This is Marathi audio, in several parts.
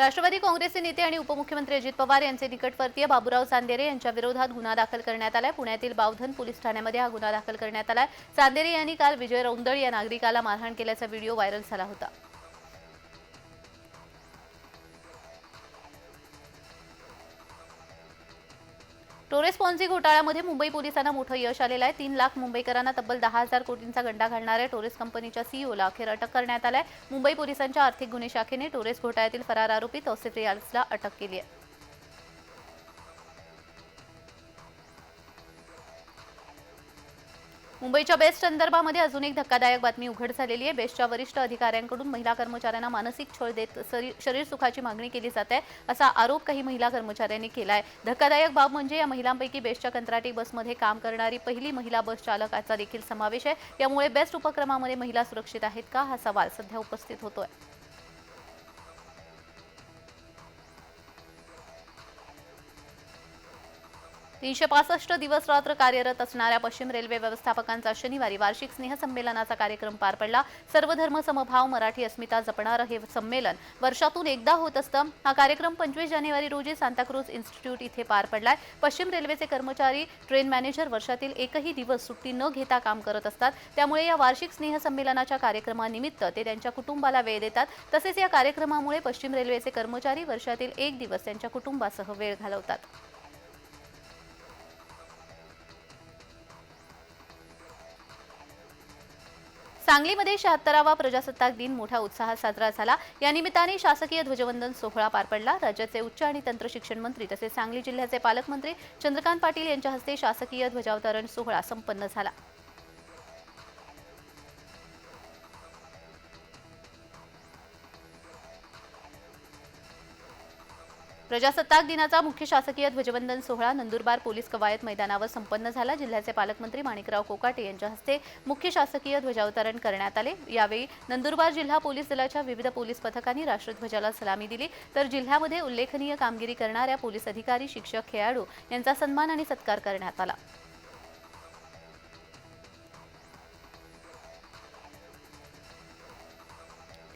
राष्ट्रवादी काँग्रेसचे नेते आणि उपमुख्यमंत्री अजित पवार यांचे निकटवर्तीय बाबूराव चांदेरे यांच्या विरोधात गुन्हा दाखल करण्यात आलाय. पुण्यातील बावधन पोलीस ठाण्यामध्ये हा गुन्हा दाखल करण्यात आलाय. चांदेरे यांनी काल विजय रौंदळ या नागरिकाला मारहाण केल्याचा व्हिडिओ व्हायरल झाला होता. टोरेस पॉन्झी घोटाळ्यामध्ये मुंबई पोलिसांना मोठं यश आलेलं आहे. तीन लाख मुंबईकरांना तब्बल दहा हजार कोटींचा गंडा घालणाऱ्या टोरेस कंपनीच्या सीईओला अखेर अटक करण्यात आलाय मुंबई पोलिसांच्या आर्थिक गुन्हे शाखेने टोरेस घोटाळ्यातील फरार आरोपी तौसिफ रियाल्सला अटक केली आहे. मुंबईच्या बेस्ट संदर्भामध्ये अजून एक धक्कादायक बातमी उघड झालेली आहे. बेस्टच्या वरिष्ठ अधिकाऱ्यांकडून महिला कर्मचाऱ्यांना मानसिक छळ देत शरी- शरीर सुखाची मागणी केली जात आहे असा आरोप काही महिला कर्मचाऱ्यांनी केला आहे धक्कादायक बाब म्हणजे या महिलांपैकी बेस्टच्या कंत्राटी बसमध्ये काम करणारी पहिली महिला बस चालकाचा देखील समावेश आहे. यामुळे बेस्ट उपक्रमामध्ये महिला सुरक्षित आहेत का हा सवाल सध्या उपस्थित होतोय. तीनशे पासष्ट दिवस रात्र कार्यरत असणाऱ्या पश्चिम रेल्वे व्यवस्थापकांचा शनिवारी वार्षिक स्नेहसंमेलनाचा कार्यक्रम पार पडला. सर्व धर्म समभाव मराठी अस्मिता जपणारं हे संमेलन वर्षातून एकदा होत असतं. हा कार्यक्रम पंचवीस जानेवारी रोजी सांताक्रूज इन्स्टिट्यूट इथे पार पडलाय. पश्चिम रेल्वेचे कर्मचारी ट्रेन मॅनेजर वर्षातील एकही दिवस सुट्टी न घेता काम करत असतात. त्यामुळे या वार्षिक स्नेहसंमेलनाच्या कार्यक्रमानिमित्त ते त्यांच्या कुटुंबाला वेळ देतात. तसेच या कार्यक्रमामुळे पश्चिम रेल्वेचे कर्मचारी वर्षातील एक दिवस त्यांच्या कुटुंबासह वेळ घालवतात. सांगलीमध्ये शहात्तरावा प्रजासत्ताक दिन मोठ्या उत्साहात साजरा झाला. या निमित्ताने शासकीय ध्वजवंदन सोहळा पार पडला. राज्याचे उच्च आणि तंत्र शिक्षण मंत्री तसेच सांगली जिल्ह्याचे पालकमंत्री चंद्रकांत पाटील यांच्या हस्ते शासकीय ध्वजावतरण सोहळा संपन्न झाला. प्रजासत्ताक दिनाचा मुख्य शासकीय ध्वजवंदन सोहळा नंदुरबार पोलीस कवायत मैदानावर संपन्न झाला. जिल्ह्याचे पालकमंत्री माणिकराव कोकाटे यांच्या हस्ते मुख्य शासकीय ध्वजावतरण करण्यात आले. यावेळी नंदुरबार जिल्हा पोलीस दलाच्या विविध पोलीस पथकांनी राष्ट्रध्वजाला सलामी दिली. तर जिल्ह्यामध्ये उल्लेखनीय कामगिरी करणाऱ्या पोलीस अधिकारी शिक्षक खेळाडू यांचा सन्मान आणि सत्कार करण्यात आला.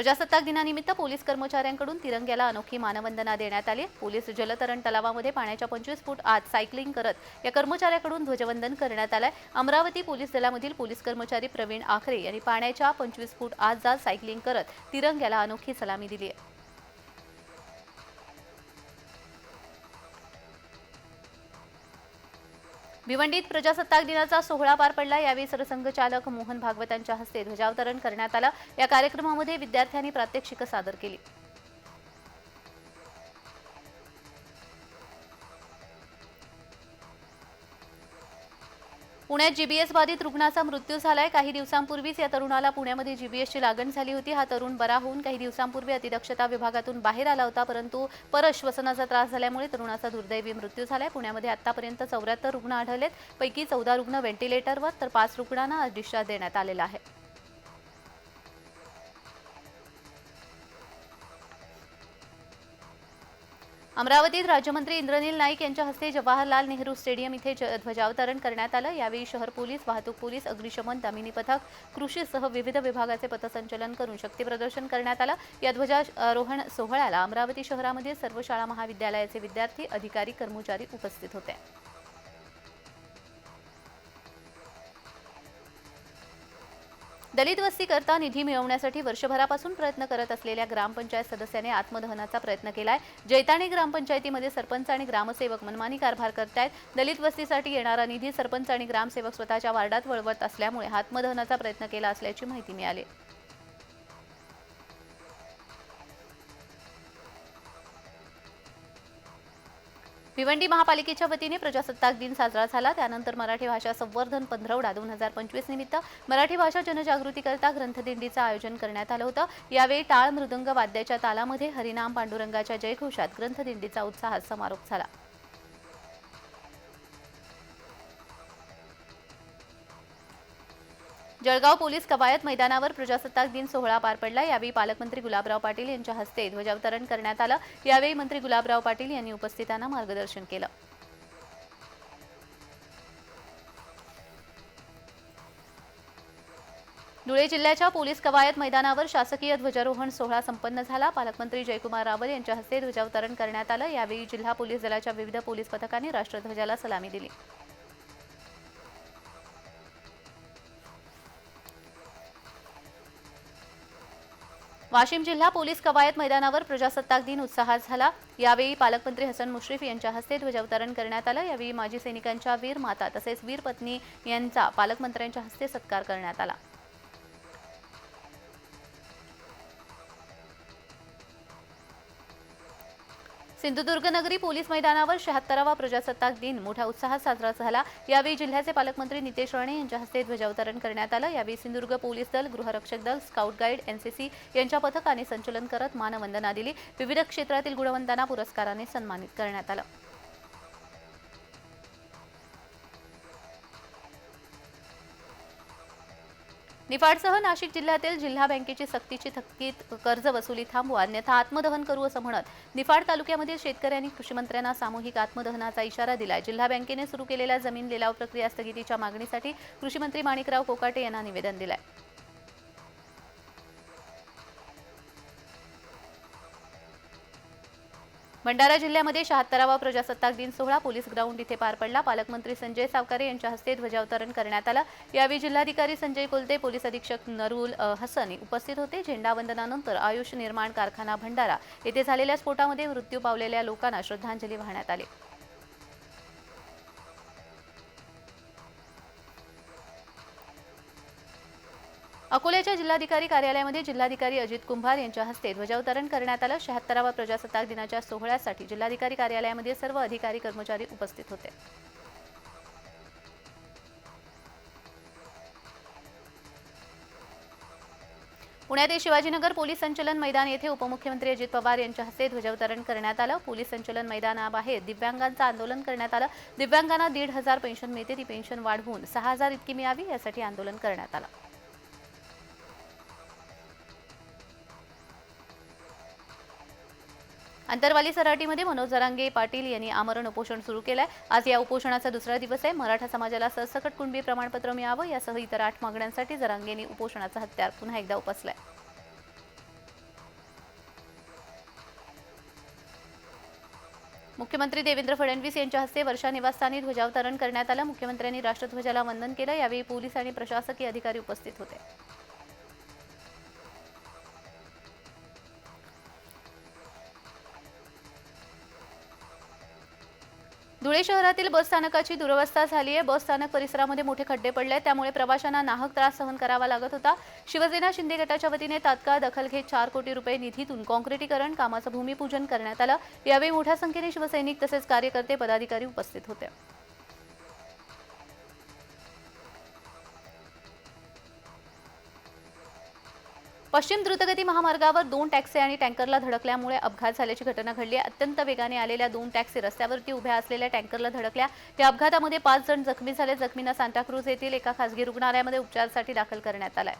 प्रजासत्ताक दिनानिमित्त पोलीस कर्मचाऱ्यांकडून तिरंग्याला अनोखी मानवंदना देण्यात आली. पोलीस जलतरण तलावामध्ये पाण्याच्या पंचवीस फूट आत सायकलिंग करत या कर्मचाऱ्याकडून ध्वजवंदन करण्यात आलंय. अमरावती पोलीस दलामधील पोलीस कर्मचारी प्रवीण आखरे यांनी पाण्याच्या पंचवीस फूट आत जात सायकलिंग करत तिरंग्याला अनोखी सलामी दिली आहे. भिवंडीत प्रजासत्ताक दिनाचा सोहळा पार पडला. यावेळी सरसंघचालक मोहन भागवतांच्या हस्ते ध्वजावतरण करण्यात आलं. या कार्यक्रमामध्ये विद्यार्थ्यांनी प्रात्यक्षिकं सादर केली. पुण्यात जीबीएस बाधित रुग्णाचा मृत्यू झालाय. काही दिवसांपूर्वीच या तरुणाला पुण्यामध्ये जीबीएसची लागण झाली होती. हा तरुण बरा होऊन काही दिवसांपूर्वी अतिदक्षता विभागातून बाहेर आला होता परंतु परश्वसनाचा त्रास झाल्यामुळे तरुणाचा दुर्दैवी मृत्यू झालाय. पुण्यामध्ये आतापर्यंत चौऱ्याहत्तर रुग्ण आढळलेत. पैकी चौदा रुग्ण व्हेंटिलेटरवर तर पाच रुग्णांना डिस्चार्ज देण्यात आलेला आहे. अमरावतीत राज्यमंत्री इंद्रनील नाईक यांच्या हस्ते जवाहरलाल नेहरू स्टेडियम इथे ज- ध्वजावतरण करण्यात आलं. यावेळी शहर पोलीस वाहतूक पोलीस अग्निशमन दामिनी पथक कृषीसह विविध विभागाचे पथसंचलन करून शक्ती प्रदर्शन करण्यात आलं. या ध्वजारोहण सोहळ्याला अमरावती शहरामध्ये सर्व शाळा महाविद्यालयाचे विद्यार्थी अधिकारी कर्मचारी उपस्थित होते. दलित वस्तीकरता निधी मिळवण्यासाठी वर्षभरापासून प्रयत्न करत असलेल्या ग्रामपंचायत सदस्याने आत्मदहनाचा प्रयत्न केलाय. जैताणी ग्रामपंचायतीमध्ये सरपंच आणि ग्रामसेवक मनमानी कारभार करतायत. दलित वस्तीसाठी येणारा निधी सरपंच आणि ग्रामसेवक स्वतःच्या वार्डात वळवत असल्यामुळे आत्मदहनाचा प्रयत्न केला असल्याची माहिती मिळाली. भिवंडी महापालिकेच्या वतीने प्रजासत्ताक दिन साजरा झाला. त्यानंतर मराठी भाषा संवर्धन पंधरवडा दोन हजार पंचवीस निमित्त मराठी भाषा जनजागृतीकरता ग्रंथदिंडीचं आयोजन करण्यात आलं होतं. यावेळी टाळ मृदंग वाद्याच्या तालामध्ये हरिनाम पांडुरंगाच्या जयघोषात ग्रंथदिंडीचा उत्साहात समारोप झाला. जळगाव पोलीस कवायत मैदानावर प्रजासत्ताक दिन सोहळा पार पडला. यावेळी पालकमंत्री गुलाबराव पाटील यांच्या हस्ते ध्वजावतरण करण्यात आलं. यावेळी मंत्री गुलाबराव पाटील यांनी उपस्थितांना मार्गदर्शन केलं. धुळे जिल्ह्याच्या पोलीस कवायत मैदानावर शासकीय ध्वजारोहण सोहळा संपन्न झाला. पालकमंत्री जयकुमार रावल यांच्या हस्ते ध्वजावतरण करण्यात आलं. यावेळी जिल्हा पोलीस दलाच्या विविध पोलीस पथकांनी राष्ट्रध्वजाला सलामी दिली. वाशिम जिल्हा पोलीस कवायत मैदानावर प्रजासत्ताक दिन उत्साहात झाला. यावेळी पालकमंत्री हसन मुश्रीफ यांच्या हस्ते ध्वजावतरण करण्यात आलं. यावेळी माजी सैनिकांच्या वीर माता तसेच वीर पत्नी यांचा पालकमंत्र्यांच्या हस्ते सत्कार करण्यात आला. सिंधुदुर्ग नगरी पोलीस मैदानावर शहात्तरावा प्रजासत्ताक दिन. मोठ्या उत्साहात साजरा झाला. यावेळी जिल्ह्याचे पालकमंत्री नितेश राणे यांच्या हस्ते ध्वजावतरण करण्यात आलं. यावेळी सिंधुदुर्ग पोलीस दल गृहरक्षक दल स्काउट गाईड एनसीसी यांच्या पथकाने संचलन करत मानवंदना दिली. विविध क्षेत्रातील गुणवंतांना पुरस्काराने सन्मानित करण्यात आलं. निफाडसह नाशिक जिल्ह्यातील जिल्हा बँकेची सक्तीची थकीत कर्ज वसुली थांबवा अन्यथा आत्मदहन करू असं म्हणत निफाड तालुक्यामधील शेतकऱ्यांनी कृषीमंत्र्यांना सामूहिक आत्मदहनाचा इशारा दिलाय. जिल्हा बँकेने सुरू केलेल्या जमीन लिलाव प्रक्रिया स्थगितीच्या मागणीसाठी कृषीमंत्री माणिकराव कोकाटे यांना निवेदन दिलंय. भंडारा जिल्ह्यामध्ये शहात्तरावा प्रजासत्ताक दिन सोहळा पोलीस ग्राउंड इथे पार पडला. पालकमंत्री संजय सावकारे यांच्या हस्ते ध्वजावतरण करण्यात आलं. यावेळी जिल्हाधिकारी संजय कोलते पोलीस अधीक्षक नरुल हसन उपस्थित होते. झेंडावंदनानंतर आयुष निर्माण कारखाना भंडारा. येथे झालेल्या स्फोटामध्ये मृत्यू पावलेल्या लोकांना श्रद्धांजली वाहण्यात आली. अकोल्याच्या जिल्हाधिकारी कार्यालयामध्ये जिल्हाधिकारी अजित कुंभार यांच्या हस्ते ध्वजावतरण करण्यात आलं. शहात्तरावा प्रजासत्ताक दिनाच्या सोहळ्यासाठी जिल्हाधिकारी कार्यालयामध्ये सर्व अधिकारी कर्मचारी उपस्थित होते. पुण्यातील शिवाजीनगर पोलीस संचलन मैदान येथे उपमुख्यमंत्री अजित पवार यांच्या हस्ते ध्वजावतरण करण्यात आलं. पोलीस संचलन मैदानाबाहेर दिव्यांगांचं आंदोलन करण्यात आलं. दिव्यांगांना दीड हजार पेन्शन मिळते. ती पेन्शन वाढवून सहा हजार इतकी मिळावी यासाठी आंदोलन करण्यात आलं. अंतरवाली सराटीमध्ये मनोज जरांगे पाटील यांनी आमरण उपोषण सुरू केलंय. आज या उपोषणाचा दुसरा दिवस आहे. मराठा समाजाला सरसकट कुणबी प्रमाणपत्र मिळावं? यासह इतर आठ मागण्यांसाठी जरांगेंनी उपोषणाचा हत्यार पुन्हा एकदा उपसलाय. मुख्यमंत्री देवेंद्र फडणवीस यांच्या हस्ते वर्षा निवासस्थानी ध्वजावतरण करण्यात आलं. मुख्यमंत्र्यांनी राष्ट्रध्वजाला वंदन केलं. यावेळी पोलीस आणि प्रशासकीय अधिकारी उपस्थित होते. धुळे शहरातील बस स्थानकाची दुरवस्था झाली आहे. बस स्थानक परिसरामध्ये मोठे खड्डे पडले आहेत त्यामुळे प्रवाशांना नाहक त्रास सहन करावा लागत होता. शिवसेना शिंदे गटाच्या वतीने तात्काळ दखल घेत चार कोटी रुपये निधीतून कॉन्क्रिटीकरण कामाचं भूमिपूजन करण्यात आलं. यावेळी मोठ्या संख्येने शिवसैनिक तसेच कार्यकर्ते पदाधिकारी उपस्थित होते. पश्चिम द्रुतगती महामार्गावर दोन टॅक्सी आणि टँकरला धडकल्यामुळे अपघात झाल्याची घटना घडली. अत्यंत वेगाने आलेल्या दोन टॅक्सी रस्त्यावरती उभ्या असलेल्या टँकरला धडकल्या. त्या अपघातामध्ये पाच जण जखमी झाले. जखमींना सांताक्रूज येथील एका खासगी रुग्णालयामध्ये उपचारासाठी दाखल करण्यात आलाय.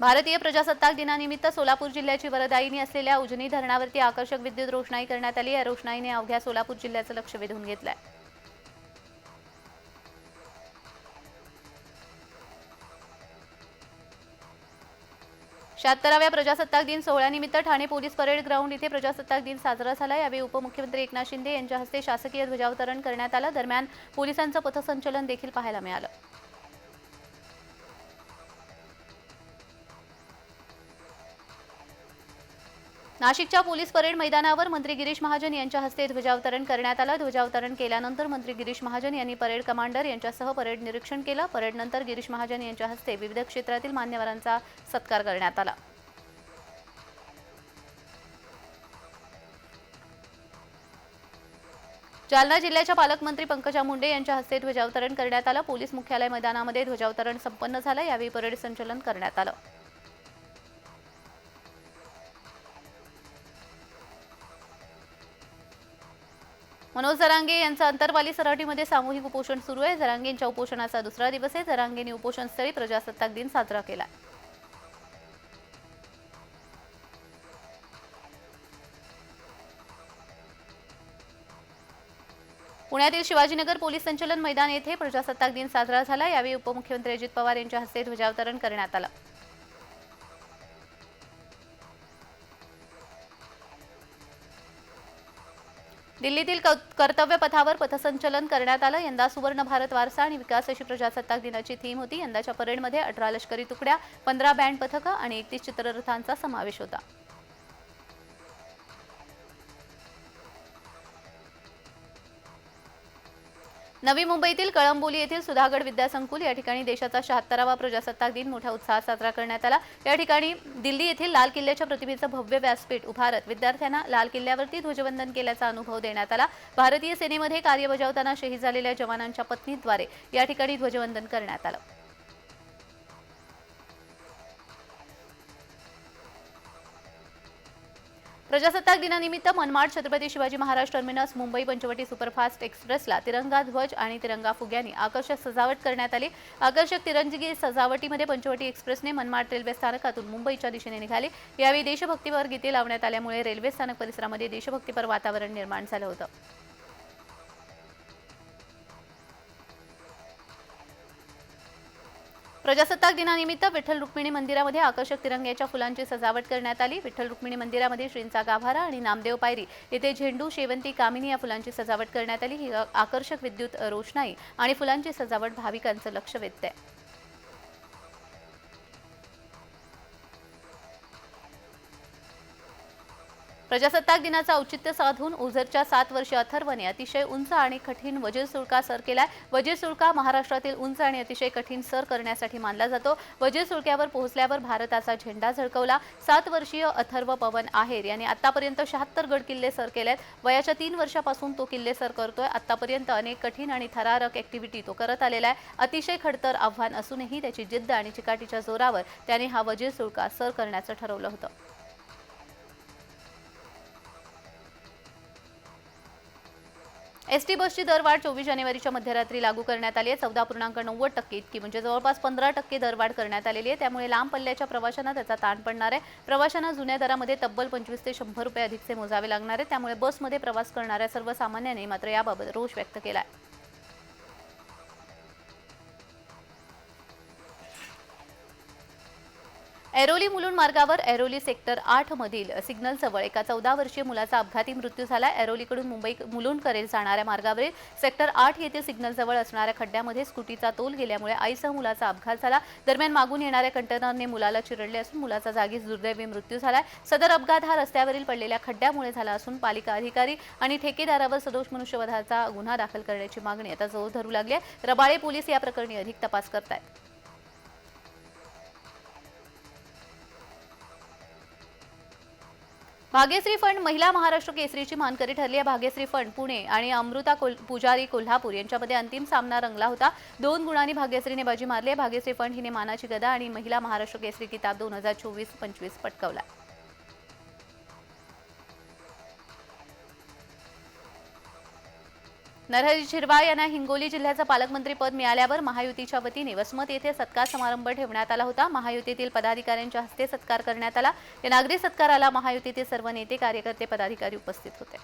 भारतीय प्रजासत्ताक दिनानिमित्त सोलापूर जिल्ह्याची वरदायिनी असलेल्या उजनी धरणावरती आकर्षक विद्युत रोषणाई करण्यात आली. या रोषणाईने अवघ्या सोलापूर जिल्ह्याचं लक्ष वेधून घेतलंय. शहात्तराव्या प्रजासत्ताक दिन सोहळ्यानिमित्त ठाणे पोलीस परेड ग्राउंड इथे प्रजासत्ताक दिन साजरा झाला. यावेळी उपमुख्यमंत्री एकनाथ शिंदे यांच्या हस्ते शासकीय ध्वजावतरण करण्यात आलं. दरम्यान पोलिसांचं पथसंचलन देखील पाहायला मिळालं. नाशिकच्या पोलीस परेड मैदानावर मंत्री गिरीश महाजन यांच्या हस्ते ध्वजावतरण करण्यात आलं. ध्वजावतरण केल्यानंतर मंत्री गिरीश महाजन यांनी परेड कमांडर यांच्यासह परेड निरीक्षण केलं. परेडनंतर गिरीश महाजन यांच्या हस्ते विविध क्षेत्रातील मान्यवरांचा सत्कार करण्यात आला. जालना जिल्ह्याच्या पालकमंत्री पंकजा मुंडे यांच्या हस्ते ध्वजावतरण करण्यात आलं. पोलीस मुख्यालय मैदानामध्ये ध्वजावतरण संपन्न झालं. यावेळी परेड संचलन करण्यात आलं. मनोज जरांगे यांचा अंतरवाली सराटीमध्ये सामूहिक उपोषण सुरू आहे. जरांगेंच्या उपोषणाचा दुसरा दिवस आहे. जरांगेंनी उपोषणस्थळी प्रजासत्ताक दिन साजरा केला. पुण्यातील शिवाजीनगर पोलीस संचलन मैदान येथे प्रजासत्ताक दिन साजरा झाला. यावेळी उपमुख्यमंत्री अजित पवार यांच्या हस्ते ध्वजावतरण करण्यात आलं. दिल्लीतील क- कर्तव्य पथावर पथसंचलन करण्यात आलं. यंदा सुवर्ण भारत वारसा आणि विकास अशी प्रजासत्ताक दिनाची थीम होती. यंदाच्या परेडमध्ये अठरा लष्करी तुकड्या पंधरा बँड पथकं आणि एकतीस चित्ररथांचा समावेश होता. नवी मुंबईतील कळंबोली येथील सुधागड विद्यासंकुल या ठिकाणी देशाचा शहात्तरावा प्रजासत्ताक दिन मोठ्या उत्साहात साजरा करण्यात आला. या ठिकाणी दिल्ली येथील लाल किल्ल्याच्या प्रतिमेचं भव्य व्यासपीठ उभारत विद्यार्थ्यांना लाल किल्ल्यावरती ध्वजवंदन केल्याचा अनुभव देण्यात आला. भारतीय सेनेमध्ये कार्य बजावताना शहीद झालेल्या जवानांच्या पत्नीद्वारे या ठिकाणी ध्वजवंदन करण्यात आलं. प्रजासत्ताक दिनानिमित्त मनमाड छत्रपती शिवाजी महाराज टर्मिनस मुंबई पंचवटी सुपरफास्ट एक्सप्रेसला तिरंगा ध्वज आणि तिरंगा फुग्यांनी आकर्षक सजावट करण्यात आली. आकर्षक तिरंगी सजावटीमध्ये पंचवटी एक्सप्रेसने मनमाड रेल्वे स्थानकातून मुंबईच्या दिशेने निघाली. यावेळी देशभक्तीपर गीते लावण्यात आल्यामुळे रेल्वे स्थानक परिसरामध्ये देशभक्तीपर वातावरण निर्माण झालं होतं. प्रजासत्ताक दिनानिमित्त विठ्ठल रुक्मिणी मंदिरामध्ये आकर्षक तिरंग्याच्या फुलांची सजावट करण्यात आली. विठ्ठल रुक्मिणी मंदिरामध्ये श्रींचा गाभारा आणि नामदेव पायरी येथे झेंडू शेवंती कामिनी या फुलांची सजावट करण्यात आली. ही आकर्षक विद्युत रोषणाई आणि फुलांची सजावट भाविकांचं लक्ष वेधते प्रजासत्ताक दिनाचं औचित्य साधून उझरच्या सात वर्षीय अथर्वने अतिशय उंच आणि कठीण वजीर सुळका सर केलाय. वजीर सुळका महाराष्ट्रातील उंच आणि अतिशय कठीण सर करण्यासाठी मानला जातो. वजीर सुळक्यावर पोहोचल्यावर भारताचा झेंडा झळकवला. सात वर्षीय अथर्व पवन आहेर यांनी आतापर्यंत शहात्तर गड किल्ले सर केलेत. वयाच्या तीन वर्षापासून तो किल्ले सर करतोय. आतापर्यंत अनेक कठीण आणि थरारक ऍक्टिव्हिटी तो करत आलेला आहे. अतिशय खडतर आव्हान असूनही त्याची जिद्द आणि चिकाटीच्या जोरावर त्याने हा वजीर सुळका सर करण्याचं ठरवलं होतं. एसटी बसची दरवाढ चोवीस जानेवारीच्या मध्यरात्री लागू करण्यात आली आहे. चौदा पूर्णांक नव्वद टक्के इतकी म्हणजे जवळपास पंधरा टक्के दरवाढ करण्यात आलेली आहे. त्यामुळे लांब पल्ल्याच्या प्रवाशांना त्याचा ताण पडणार आहे. प्रवाशांना जुन्या दरामध्ये तब्बल पंचवीस ते शंभर रुपये अधिकचे मोजावे लागणार आहे त्यामुळे बसमध्ये प्रवास करणाऱ्या सर्वसामान्यांनी मात्र याबाबत रोष व्यक्त केला आहे ऐरोली मुलुंड मार्गावर ऐरोली सेक्टर आठ मधील सिग्नल जवळ एका चौदा वर्षीय मुलाचा अपघाती मृत्यू झाला. ऐरोलीकडून मुंबई मुलुंडकडे जाणाऱ्या मार्गावरील सेक्टर आठ येथे सिग्नल जवळ असणाऱ्या खड्ड्यामध्ये स्कूटीचा तोल गेल्यामुळे आईसह मुलाचा अपघात झाला. दरम्यान मागून येणाऱ्या कंटेनरने मुलाला चिरडले असून मुलाचा जागीच दुर्दैवी मृत्यू झालाय सदर अपघात हा रस्त्यावरील पडलेल्या खड्ड्यामुळे झाला असून पालिका अधिकारी आणि ठेकेदारावर सदोष मनुष्यवधाचा गुन्हा दाखल करण्याची मागणी आता जोर धरू लागली आहे. रबाळे पोलीस या प्रकरणी अधिक तपास करतायत. भाग्यश्री फंड महिला महाराष्ट्र केसरीची मानकरी ठरली आहे. भाग्यश्री फंड पुणे आणि अमृता कोल पुजारी कोल्हापूर यांच्यामध्ये अंतिम सामना रंगला होता. दोन गुणांनी भाग्यश्रीने बाजी मारली आहे. भाग्यश्री फंड हिने मानाची गदा आणि महिला महाराष्ट्र केसरी किताब दोन हजार चोवीस पंचवीस पटकावला नरहरी झिरवाळ यांना हिंगोली जिल्ह्याचं पालकमंत्री पद मिळाल्यावर महायुतीच्या वतीने वसमत येथे सत्कार समारंभ ठेवण्यात आला होता. महायुतीतील पदाधिकाऱ्यांच्या हस्ते सत्कार करण्यात आला. या नागरी सत्काराला महायुतीतील सर्व नेते कार्यकर्ते पदाधिकारी उपस्थित होते.